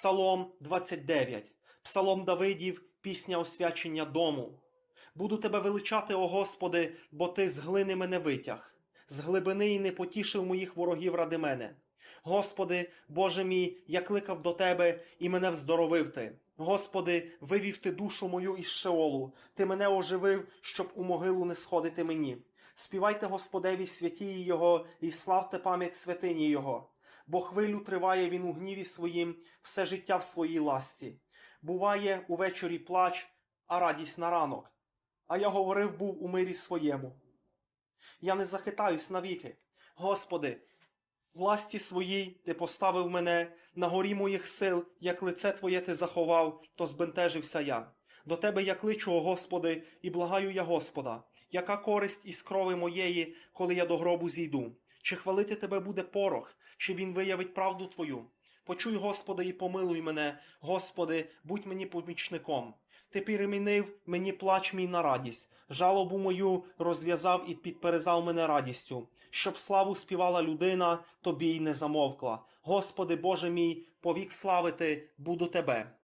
Псалом 29, Псалом Давидів, пісня освячення дому. Буду тебе величати, о Господи, бо ти з глини мене витяг, з глибини і не потішив моїх ворогів ради мене. Господи, Боже мій, я кликав до Тебе і мене вздоровив Ти. Господи, вивів Ти душу мою із Шеолу, Ти мене оживив, щоб у могилу не сходити мені. Співайте Господеві святії Його і славте пам'ять святині Його. Бо хвилю триває він у гніві своїм, все життя в своїй ласці. Буває увечері плач, а радість на ранок. А я говорив був у мирі своєму. Я не захитаюсь навіки. Господи, власті своїй ти поставив мене, на горі моїх сил, як лице Твоє ти заховав, то збентежився я. До Тебе я кличу, о Господи, і благаю я Господа, яка користь із крови моєї, коли я до гробу зійду? Чи хвалити Тебе буде порох, чи він виявить правду Твою? Почуй, Господи, і помилуй мене, Господи, будь мені помічником. Ти перемінив мені плач мій на радість, жалобу мою розв'язав і підперезав мене радістю, щоб славу співала людина, тобі й не замовкла. Господи, Боже мій, повік славити буду Тебе.